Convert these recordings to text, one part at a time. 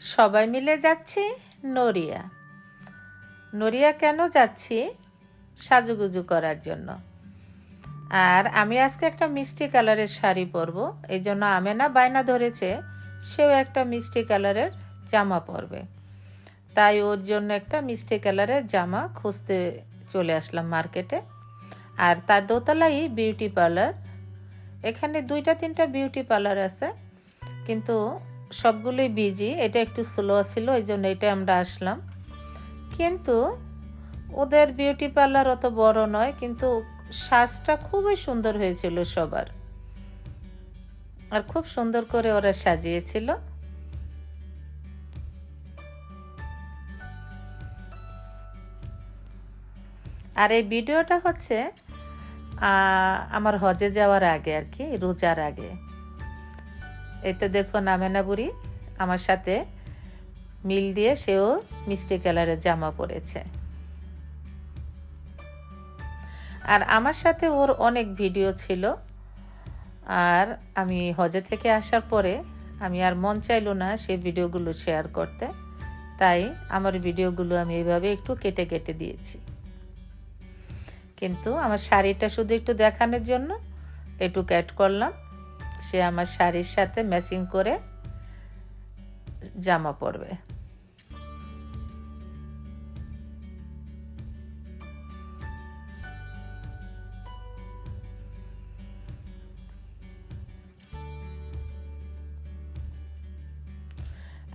সবাই মিলে যাচ্ছি নড়িয়া। নড়িয়া কেন যাচ্ছি? সাজুগুজু করার জন্য। আর আমি আজকে একটা মিষ্টি কালারের শাড়ি পরবো, এই জন্য আমেনা বায়না ধরেছে, সেও একটা মিষ্টি কালারের জামা পরবে। তাই ওর জন্য একটা মিষ্টি কালারের জামা খুঁজতে চলে আসলাম মার্কেটে। আর তার দোতলাই বিউটি পার্লার। এখানে দুইটা, তিনটা বিউটি পার্লার আছে, কিন্তু সবগুলোই বিজি এটা একটু স্লো ছিল, এই জন্য এটা আমরা আসলাম। কিন্তু ওদের বিউটি পার্লার অত বড় নয়, কিন্তু সাজটা খুবই সুন্দর হয়েছিল সবার। আর খুব সুন্দর করে ওরা সাজিয়েছিল। আর এই ভিডিওটা হচ্ছে আমার হজে যাওয়ার আগে আর কি, রোজার আগে। এই তো দেখুন আমেনা বুড়ি, আমার সাথে মিল দিয়ে সেও মিষ্টি কালারের জামা পরেছে। আর আমার সাথে ওর অনেক ভিডিও ছিল। আর আমি হজে থেকে আসার পরে আমি আর মন চাইলো না সে ভিডিওগুলো শেয়ার করতে। তাই আমার ভিডিওগুলো আমি এইভাবে একটু কেটে কেটে দিয়েছি। কিন্তু আমার শাড়িটা শুধু একটু দেখানোর জন্য একটু ক্যাট করলাম। সে আমার শাড়ির সাথে ম্যাচিং করে জামা পরবে।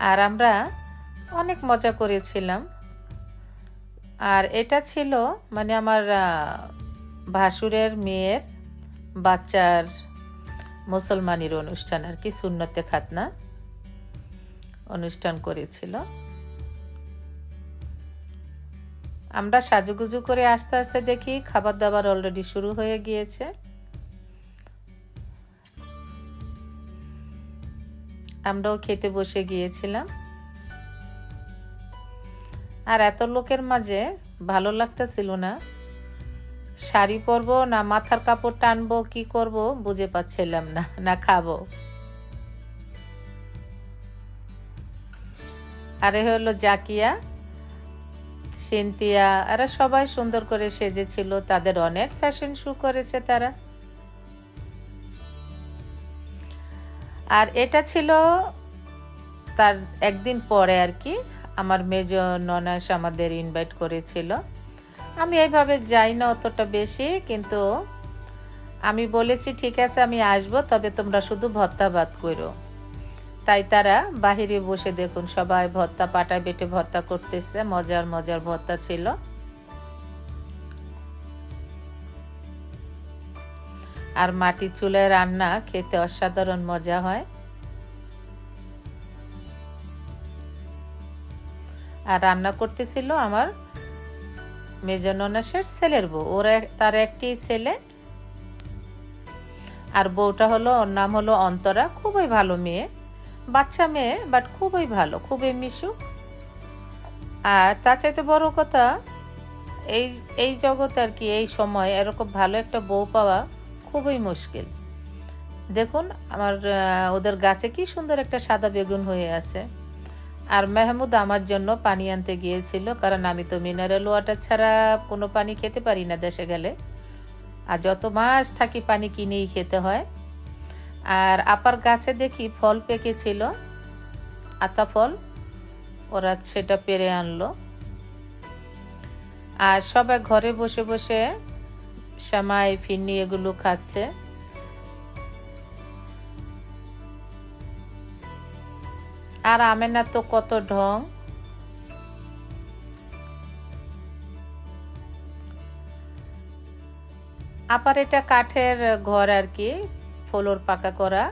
আর আমরা অনেক মজা করেছিলাম। আর এটা ছিল মানে আমার ভাসুরের মেয়ের বাচ্চার মুসলমানির অনুষ্ঠান আর কি, সুন্নতে খাতনা অনুষ্ঠান করেছিল। আমরা সাজুগুজু করে আস্তে আস্তে দেখি খাবার দাবার অলরেডি শুরু হয়ে গিয়েছে। আমরাও খেতে বসে গিয়েছিলাম। আর এত লোকের মাঝে ভালো লাগতেছিল না। শাড়ি পরবো, না মাথার কাপড় টানবো, কি করব বুঝে পাচ্ছিলাম না না খাব। আরে হলো জাকিয়া সিনতিয়া এরা সবাই সুন্দর করে সেজেছিল, তাদের অনেক ফ্যাশন শু করেছে তারা। আর এটা ছিল তার একদিন পরে আর কি, আমার মেজ ননাস আমাদের ইনভাইট করেছিল। আমি এইভাবে যাই না অতটা বেশি, কিন্তু আমি বলেছি, ঠিক আছে, আমি আসব, তবে তোমরা শুধু ভত্তা ভাত করো। তাই তারা বাহিরে বসে দেখুন, সবাই ভত্তা পাটা বেটে ভত্তা করতেছে, মজার মজার ভত্তা ছিল। আর মাটির চুলায় রান্না খেতে অসাধারণ মজা হয়। আর রান্না করতেছিল আমার মেজননাসের ছেলের বউ। ওর তার একটি ছেলে। আর বউটা হলো, ওর নাম হলো অন্তরা, খুবই ভালো মেয়ে। বাচ্চা মেয়ে বাট খুবই ভালো, খুবই মিশু আর তার চাইতে বড় কথা, এই এই জগতে আর কি, এই সময় এরকম ভালো একটা বউ পাওয়া খুবই মুশকিল। দেখুন, আমার ওদের গাছে কি সুন্দর একটা সাদা বেগুন হয়ে আছে। আর মেহমুদ আমার জন্য পানি আনতে গিয়েছিল, কারণ আমি তো মিনারেল ওয়াটার ছাড়া কোনো পানি খেতে পারি না দেশে গেলে। আর যত মাস থাকি পানি কিনেই খেতে হয়। আর আপার গাছে দেখি ফল পেকেছিল, আতা ফল, ওরা সেটা পেরে আনলো। আর সবাই ঘরে বসে বসে সামাই ফিরনি এগুলো খাচ্ছে। আর আমেনা তো কত ঢং। আবার এটা কাঠের ঘর আর কি, ফ্লোর পাকা করা।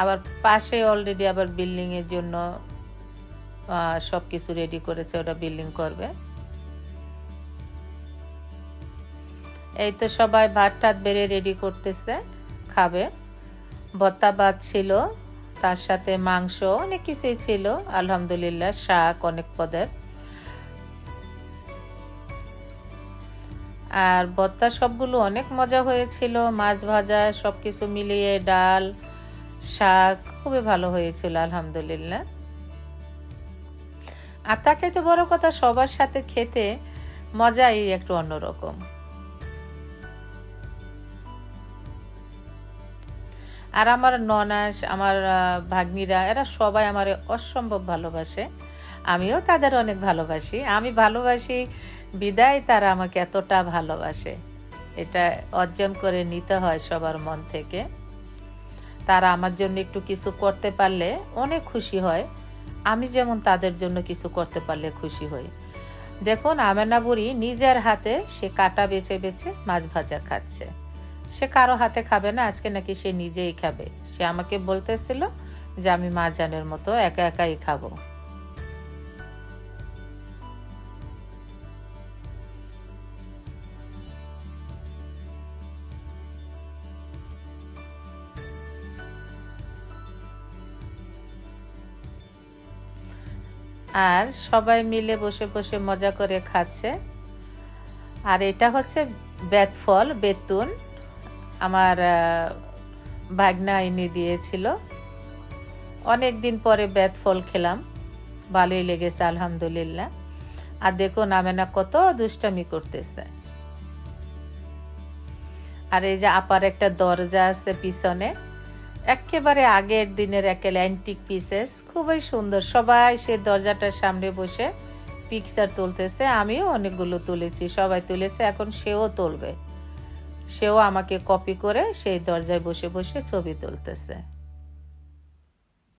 আবার পাশে অলরেডি আবার বিল্ডিং এর জন্য সবকিছু রেডি করেছে ওটা বিল্ডিং করবে। এই তো সবাই ভাত টাত বেড়ে রেডি করতেছে, খাবে। ভত্তা ভাত ছিল। তার সাথে মাংস অনেক কিছুই ছিল। আলহামদুলিল্লাহ, শাক অনেক পদের। আর ভত্তা সবগুলো অনেক মজা হয়েছিল। মাছ ভাজা, সবকিছু মিলিয়ে ডাল, শাক খুবই ভালো হয়েছিল, আলহামদুলিল্লাহ। আর তার চাইতে বড় কথা সবার সাথে খেতে মজাই একটু অন্যরকম। আর আমার ননাস, আমার ভাগ্নিরা, এরা সবাই আমার অসম্ভব ভালোবাসে। আমিও তাদের অনেক ভালোবাসি। আমি ভালোবাসি, বিদায় তারা আমাকে এতটা ভালোবাসে। এটা অর্জন করে নিতে হয় সবার মন থেকে। তারা আমার জন্য একটু কিছু করতে পারলে অনেক খুশি হয়। আমি যেমন তাদের জন্য কিছু করতে পারলে খুশি হই। দেখুন, আমেনা বুড়ি নিজের হাতে সে কাটা বেছে বেছে মাছ ভাজা খাচ্ছে। সে কারও হাতে খাবে না, আজকে নাকি সে নিজেই খাবে। সে আমাকে বলতেছিল যে আমি মা জানের মতো একা একাই খাব। আর সবাই মিলে বসে বসে মজা করে খাচ্ছে। আর এটা হচ্ছে বেতফল, বেতুন। আমার ভাগনা এনে দিয়েছিল। অনেক দিন পরে বেতফল খেলাম, ভালোই লেগেছে, আলহামদুলিল্লাহ। আর দেখুন আমেনা কত দুষ্টামি করতেছে। আর এই যে আপার একটা দরজা আছে পিছনে, একেবারে আগের দিনের একেবারে অ্যান্টিক পিসেস, খুবই সুন্দর। সবাই সে দরজাটার সামনে বসে পিকচার তুলতেছে, আমিও অনেকগুলো তুলেছি, সবাই তুলেছে, এখন সেও তুলবে। সেও আমাকে কপি করে সেই দরজায় বসে বসে ছবি তুলতেছে।